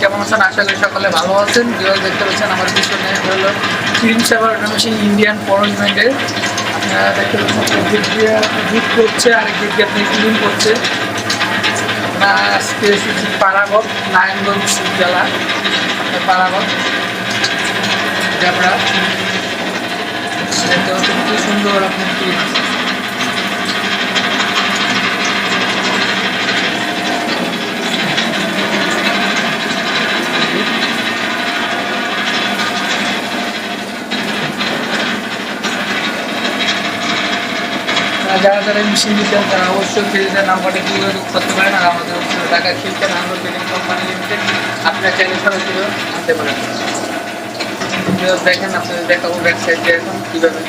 কেমন আছেন আশা করি সকলে ভালো আছেন দেখতে পাচ্ছেন আমার পিছনে হলো ক্রিম সেভার মেশিন ইন্ডিয়ান পরোজমেন্টের আপনারা দেখতে পাচ্ছেন দিক দিয়ে করছে আর দিক দিয়ে আপনি করছে আমরা আজকে এসেছি পাড়াগড় নারায়ণগঞ্জ জেলা আমরা দেখতে পাচ্ছেন। কি সুন্দর আপনার যারা যারা মেশিন দিতেন তারা অবশ্যই ফিল্ডের নাম্বারটা যোগাযোগ করতে পারেন। আর আমাদের হচ্ছে ঢাকা খিলকেন আন্দোলন কোম্পানি লিমিটেড, আপনার চ্যানেল সরাসরি আনতে পারেন। দেখেন, আপনাদের দেখাবো ব্যাক এখন, কীভাবে